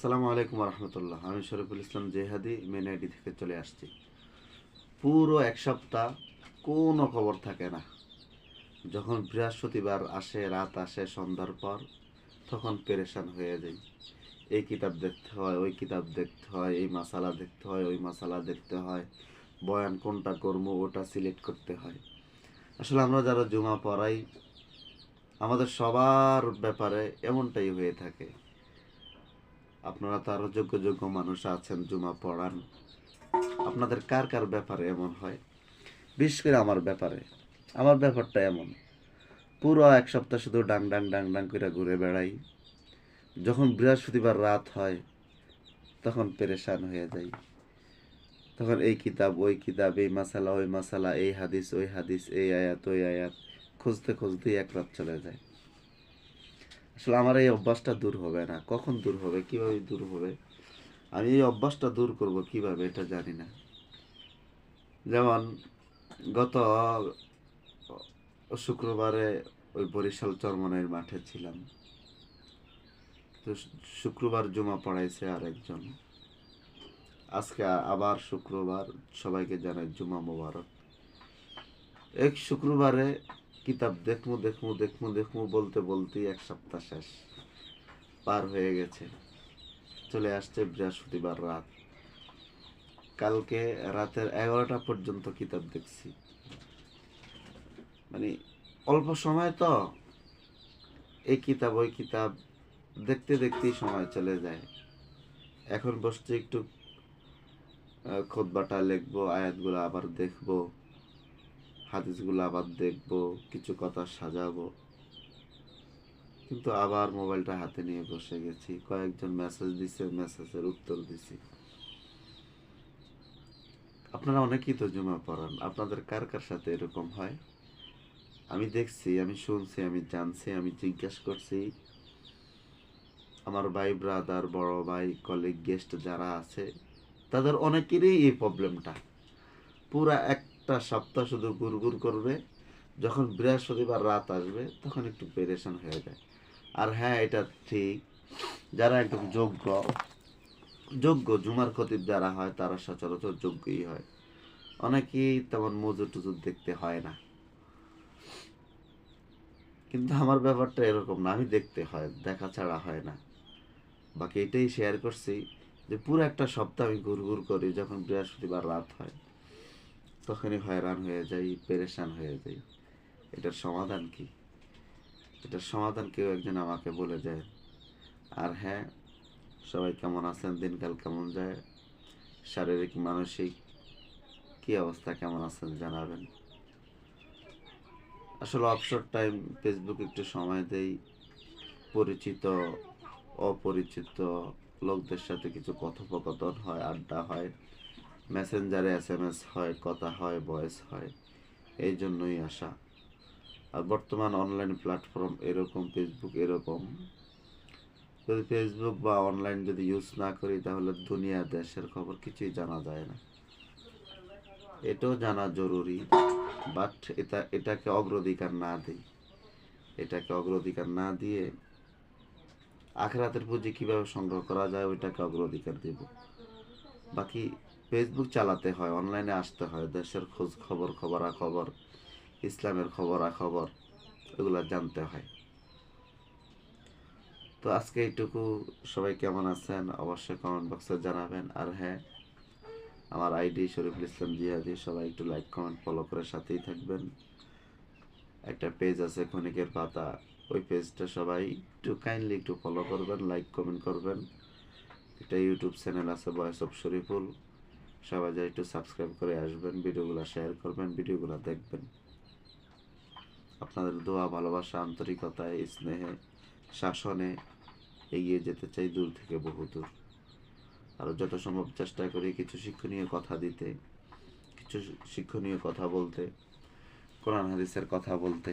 আসসালামু আলাইকুম রহমতুল্লাহ আমি শরীফুল ইসলাম জেহাদি মেন আইডি থেকে চলে আসছি। পুরো এক সপ্তাহ কোনো খবর থাকে না। যখন বৃহস্পতিবার আসে, রাত আসে, সন্ধ্যার পর, তখন পেরেশান হয়ে যাই। এই কিতাব দেখতে হয়, ওই কিতাব দেখতে হয়, এই মশালা দেখতে হয়, ওই মশালা দেখতে হয়, বয়ান কোনটা করব, ওটা সিলেক্ট করতে হয়। আসলে আমরা যারা জুমা পড়াই, আমাদের সবার ব্যাপারে এমনটাই হয়ে থাকে। আপনারা তো আরও যোগ্য যোগ্য মানুষ আছেন, জুমা পড়ান। আপনাদের কার কার ব্যাপারে এমন হয়? বিশেষ করে আমার ব্যাপারে। আমার ব্যাপারটা এমন। পুরো এক সপ্তাহ শুধু ডাং ডাং ডাং ডাং করে ঘুরে বেড়াই। যখন বৃহস্পতিবার রাত হয়, তখন পেরেশান হয়ে যাই। তখন এই কিতাব, ওই কিতাব, এই মাসালা, ওই মাসালা, এই হাদিস, ওই হাদিস, এই আয়াত, ওই আয়াত। খুঁজতে খুঁজতেই এক রাত চলে যায়। আসলে আমার এই অভ্যাসটা দূর হবে না। কখন দূর হবে? কীভাবে দূর হবে? আমি এই অভ্যাসটা দূর করব কীভাবে এটা জানি না। যেমন গত শুক্রবারে ওই বরিশাল চরমনের মাঠে ছিলাম। তো শুক্রবার জমা পড়াইছে আরেকজন। আজকে আবার শুক্রবার সবাইকে জানাই জুমা মোবারক। এক শুক্রবারে কিতাব দেখমু দেখমু দেখমু দেখমু বলতে বলতেই এক সপ্তাহ শেষ। পার হয়ে গেছে। চলে আসছে বৃহস্পতিবার রাত। কালকে রাতের এগারোটা পর্যন্ত কিতাব দেখছি। মানে অল্প সময় তো। এই কিতাব, ওই কিতাব দেখতে দেখতেই সময় চলে যায়। এখন বসতে একটু খোদবাটা লিখব, আয়াতগুলো আবার দেখব। হাদিসগুলো আবার দেখব, কিছু কথা সাজাবো। কিন্তু আবার মোবাইলটা হাতে নিয়ে বসে গেছি। কয়েকজন মেসেজ দিছে মেসেজের উত্তর দিছি। আপনারা অনেকেই তো জমা পড়ান, আপনাদের কার কার সাথে এরকম হয়? আমি দেখছি, আমি শুনছি, আমি জানছি, আমি জিজ্ঞেস করছি। আমার ভাই ব্রাদার বড় ভাই কলিগ গেস্ট যারা আছে, তাদের অনেকেরই এই প্রবলেমটা পুরা একটা সপ্তাহ শুধু গুড়গুড় করবে, যখন বৃহস্পতিবার রাত আসবে, তখন একটু পেরেশান হয়ে যায়। আর হ্যাঁ এটা ঠিক, যারা একদম যোগ্য যোগ্য জুমার খতিব যারা হয়, তারা সচরাচর যোগ্যই হয়। অনেকেই তেমন মজুর টুজুর দেখতে হয় না। কিন্তু আমার ব্যাপারটা এরকম না, আমি দেখতে হয়, দেখা ছাড়া হয় না। বাকি এটাই শেয়ার করছি যে পুরো একটা সপ্তাহ আমি ঘুর ঘুর করি, যখন বৃহস্পতিবার রাত হয়। তখনই হয়রান হয়ে যাই, পেরেশান হয়ে যাই। এটার সমাধান কি? এটার সমাধান কেউ একজন আমাকে বলে যায়, আর হ্যাঁ সবাই কেমন আছেন? দিনকাল কেমন যায়? শারীরিক, মানসিক কি অবস্থা? কেমন আছেন? জানাবেন। আসলে অবসর টাইম ফেসবুক একটু সময় দেই। পরিচিত, অপরিচিত লোকদের সাথে কিছু কথোপকথন হয়, আড্ডা হয়। মেসেঞ্জারে এস এম এস হয়, কথা হয় ভয়েস হয়, এই জন্যই আসা। আর বর্তমান অনলাইন প্ল্যাটফর্ম এরকম ফেসবুক এরকম। যদি ফেসবুক বা অনলাইন যদি ইউজ না করি, তাহলে দুনিয়া, দেশের খবর কিছুই জানা যায় না। এটাও জানা জরুরি বাট এটা, এটাকে অগ্রাধিকার না দিই। এটাকে অগ্রাধিকার না দিয়ে আখরাতের পুঁজি কীভাবে সংগ্রহ করা যায়, ওইটাকে অগ্রাধিকার দেব। বাকি ফেসবুক চালাতে হয় অনলাইনে আসতে হয়, দেশের খোঁজ খবর, খবরাখবর, ইসলামের খবরাখবর, এগুলো জানতে হয়। তো আজকে এইটুকু। সবাই কেমন আছেন? অবশ্যই কমেন্ট বক্সে জানাবেন। আর হ্যাঁ আমার আইডি শরীফুল ইসলাম জিহাদি, সবাই একটু লাইক কমেন্ট ফলো করে সাথেই থাকবেন। একটা পেজ আছে ক্ষণিকের পাতা, ওই পেজটা সবাই একটু কাইন্ডলি একটু ফলো করবেন লাইক কমেন্ট করবেন। একটা ইউটিউব চ্যানেল আছে ভয়েস অফ শরীফুল সবাই যা একটু সাবস্ক্রাইব করে আসবেন, ভিডিওগুলো শেয়ার করবেন, ভিডিওগুলো দেখবেন। আপনাদের দোয়া, ভালোবাসা আন্তরিকতায় স্নেহে, শাসনে এগিয়ে যেতে চাই দূর থেকে বহু দূর। আরও যত সম্ভব চেষ্টা করি কিছু শিক্ষণীয় কথা দিতে, কিছু শিক্ষণীয় কথা বলতে, কোরআন হাদিসের কথা বলতে।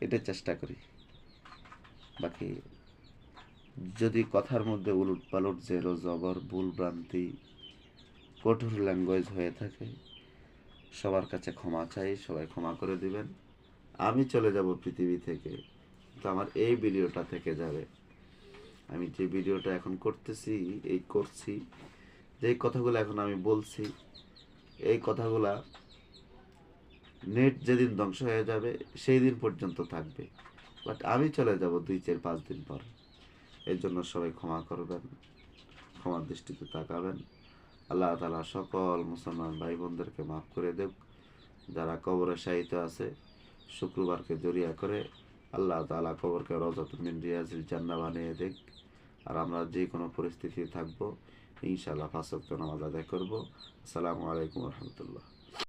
এটা চেষ্টা করি। বাকি যদি কথার মধ্যে উলট পালট জেরো, জবর, ভুল, ভ্রান্তি কঠোর ল্যাঙ্গুয়েজ হয়ে থাকে। সবার কাছে ক্ষমা চাই, সবাই ক্ষমা করে দিবেন। আমি চলে যাব পৃথিবী থেকে। তো আমার এই ভিডিওটা থেকে যাবে। আমি যে ভিডিওটা এখন করতেছি, এই করছি, যে কথাগুলো এখন আমি বলছি, এই কথাগুলা নেট যেদিন ধ্বংস হয়ে যাবে সেই দিন পর্যন্ত থাকবে। বাট আমি চলে যাব দুই চার পাঁচ দিন পর। এর জন্য সবাই ক্ষমা করবেন, ক্ষমার দৃষ্টিতে তাকাবেন। আল্লাহ তালা সকল মুসলমান ভাই বোনদেরকে মাফ করে দেব যারা কবরে সাহিত্য আছে, শুক্রবারকে জড়িয়া করে আল্লাহ তালা কবরকে রজত রিয়াজিল জান্না বানিয়ে দেখ আর আমরা যে কোনো পরিস্থিতি থাকব, ইনশাআল্লাহ ফাঁসক্ত নামাজ আদায় করব। আসসালামু আলাইকুম রহমতুল্লাহ।